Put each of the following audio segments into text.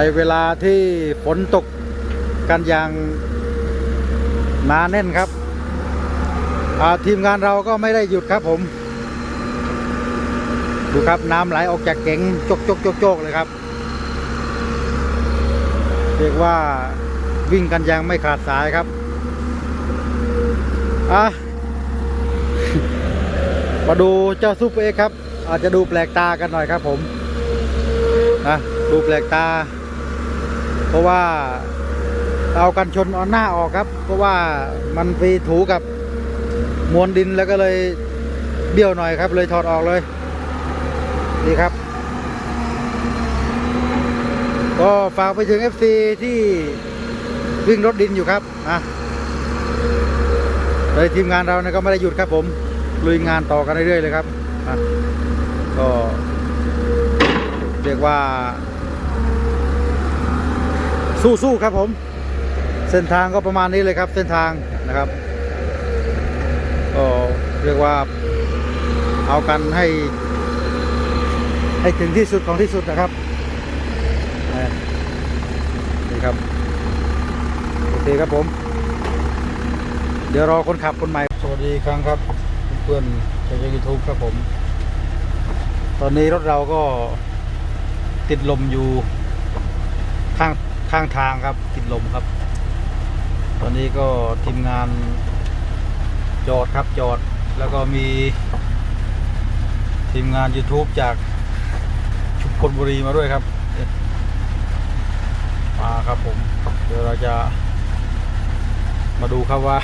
ในเวลาที่ฝนตกกันอย่างหนาแน่นครับทีมงานเราก็ไม่ได้หยุดครับผม ดูครับน้ำไหลออกจากเก๋งจกจกจกจกเลยครับ เรียกว่าวิ่งกันยังไม่ขาดสายครับอะมาดูเจ้าซุปเปอร์เอ็กครับ อาจจะดูแปลกตากันหน่อยครับผมนะดูแปลกตา เพราะว่าเอากันชนเอาหน้าออกครับ เพราะว่ามันไปถูกับมวลดินแล้วก็เลยเบี้ยวหน่อยครับ เลยถอดออกเลยนี่ครับ ก็ฝากไปถึง FC ที่วิ่งรถดินอยู่ครับนะโดยทีมงานเราเนี่ยก็ไม่ได้หยุดครับผมลุยงานต่อกันเรื่อยๆเลยครับนะก็เรียกว่า สู้ๆครับผม เส้นทางก็ประมาณนี้เลยครับ เส้นทางนะครับก็เรียกว่าเอากันให้ ให้ถึงที่สุดของที่สุดนะครับอ่านี่ครับโอเคครับผม เดี๋ยวรอคนขับคนใหม่ สวัสดีอีกครั้งครับเพื่อนๆจากยูทูบครับผม ตอนนี้รถเราก็ติดลมอยู่ข้าง ข้างทางครับติดลมครับ ตอนนี้ก็ทีมงานจอดครับจอดแล้วก็มีทีมงาน YouTube จากชุมพลบุรีมาด้วยครับมาครับผม เดี๋ยวเราจะมาดูครับว่า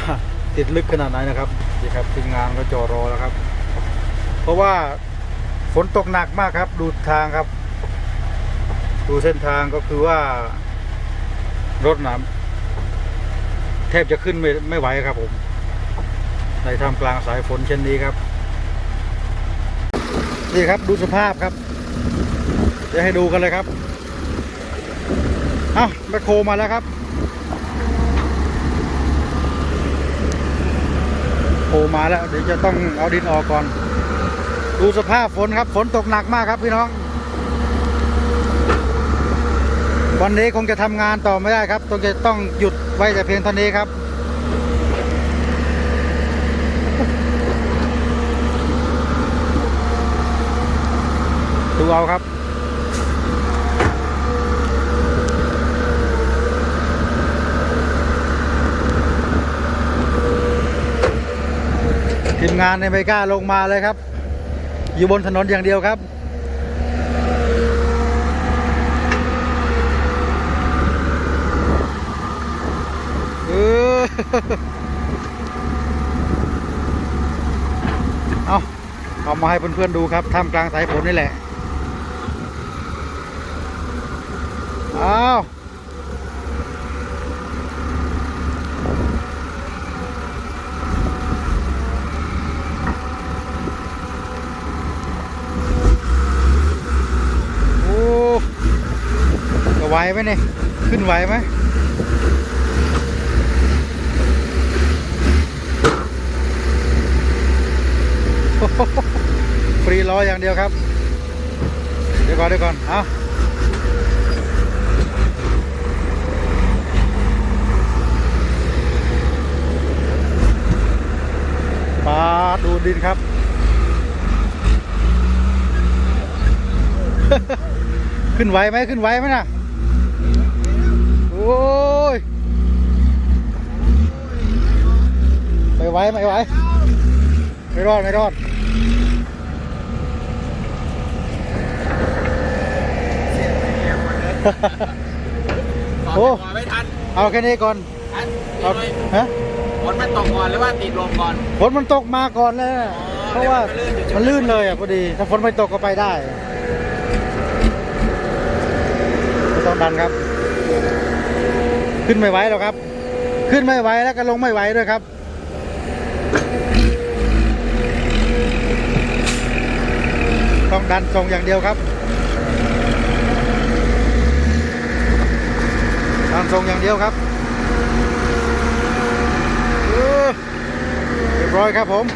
ติดลึกขนาดไหนนะครับนี่ครับทีมงานก็จอรอแล้วครับ เพราะว่าฝนตกหนักมากครับ ดูทางครับ ดูเส้นทางก็คือว่า รถน้ำแทบจะขึ้นไม่ไม่ไหวครับผม ในท่ามกลางสายฝนเช่นนี้ครับ นี่ครับดูสภาพครับ จะให้ดูกันเลยครับเอ้าแมคโครมาแล้วครับโคมาแล้ว เดี๋ยวจะต้องเอาดินออกก่อน ดูสภาพฝนครับ ฝนตกหนักมากครับพี่น้อง วันนี้คงจะทำงานต่อไม่ได้ครับต้องจะต้องหยุดไว้แต่เพียงเท่านี้ครับ ดูเอาครับทีมงานในไม่กล้าลงมาเลยครับ อยู่บนถนนอย่างเดียวครับ เออ เอาเอามาให้เพื่อนๆดูครับท่ามกลางสายฝนนี่แหละเอาโอ้จะไหวไหมเนี่ย ขึ้นไหวไหม ฟรีล้ออย่างเดียวครับ เดี๋ยวก่อนเดี๋ยวก่อนเอาปาดูดินครับ ขึ้นไหวไหมขึ้นไหวไหมนะโอ้ยไม่ไหวไม่ไหวไม่รอดไม่รอด โอ้โอ้ไม่ทันเอาแค่นี้ก่อนทันเอาเอาฮะฝนมันตกก่อนหรือว่าติดลมก่อนฝนมันตกมาก่อนเลยนะเพราะว่ามันลื่นเลยอะพอดี ถ้าฝนไม่ตกก็ไปได้ไม่ต้องดันครับ ขึ้นไม่ไหวหรอกครับ ขึ้นไม่ไหวแล้วก็ลงไม่ไหวด้วยครับต้องดันทรงอย่างเดียวครับ อนทรงอย่างเดียวครับเรียบร้อยครับผม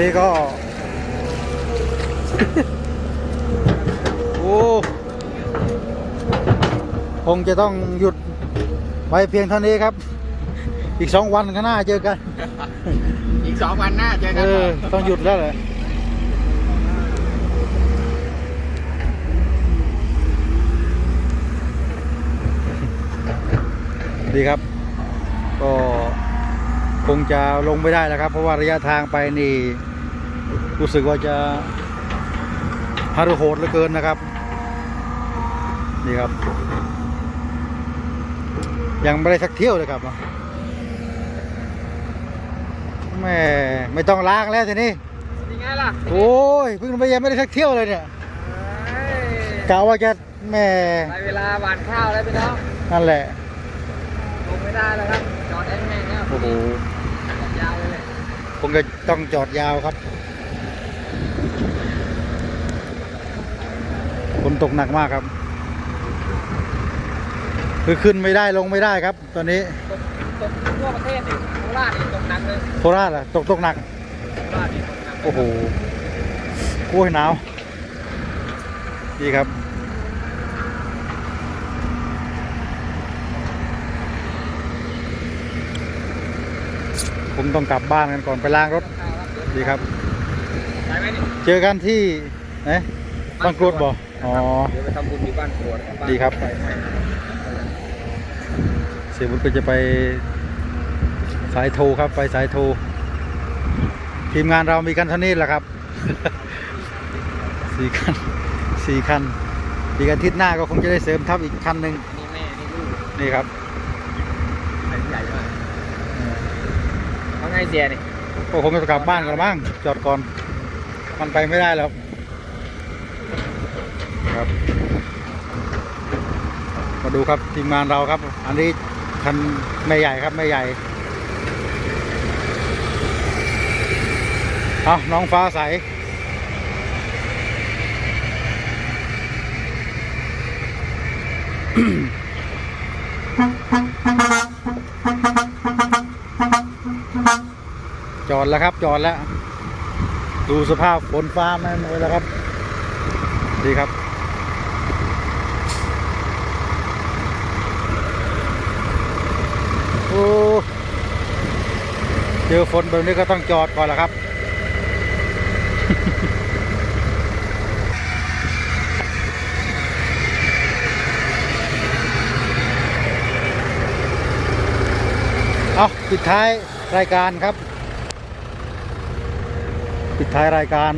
นี้ก็ โอ้ คงจะต้องหยุดไว้เพียงเท่านี้ครับ อีกสองวันข้างหน้าเจอกัน อีกสองวันหน้าเจอเอกันอ ต้องหยุดแล้วเลยดีครับ ก็คงจะลงไม่ได้แล้วครับ เพราะว่าระยะทางไปนี่ รู้สึกว่าจะฮารุโหดเหลือเกินนะครับ นี่ครับ ยังไม่ได้สักเที่ยวเลยครับเนาะแม่ไม่ต้องล้างแล้วทีนี้ยังไงล่ะโอ้ยเพิ่งไปยังไม่ได้สักเที่ยวเลยเนี่ยกะว่าจะแม่ไปเวลาหวานข้าวแล้วพี่น้องนั่นแหละลงไม่ได้แล้วครับจอดแห้งๆแล้วโอ้โหยาวเลยคงจะต้องจอดยาวครับฝนตกหนักมากครับ คือขึ้นไม่ได้ลงไม่ได้ครับ ตอนนี้ตกตกทั่วประเทศนี่โคราชนี่ตกหนักเลยโคราชอะตกตกหนักโคราชนี่ตกหนักโอ้โหโอ้ยหนาวดีครับผมต้องกลับบ้านกันก่อนไปล้างรถข้าวครับเดี๋ยวดีครับไปไหมนี่เจอกันที่ไหนบางกรวดบ่อ๋อเดี๋ยวไปทำบุญที่บ้านกรวดานดีครับไปให้ เสียบุตรก็จะไปสายโทรครับ ไปสายโทรทีมงานเรามีกันเท่านี้แหละครับสี่คันสี่คันอีกอาทิตย์หน้าก็คงจะได้เสริมทัพอีกคันหนึ่งนี่แม่นี่ลูกนี่ครับใหญ่ใหญ่มากว่าไงเสียนี่ก็คงจะกลับบ้านก่อนมั้งจอดก่อน มันไปไม่ได้แล้วครับ มาดูครับทีมงานเราครับ อันนี้ คันแม่ใหญ่ครับแม่ใหญ่เอาน้องฟ้าใสจอดแล้วครับ จอดแล้ว ดูสภาพฝนฟ้าไมันเลยแล้วครับ ดีครับ อ้เจอฝนแบบนี้ก็ต้องจอดก่อนล้วครับ เอาปิดท้ายรายการครับ ปิดท้ายรายการ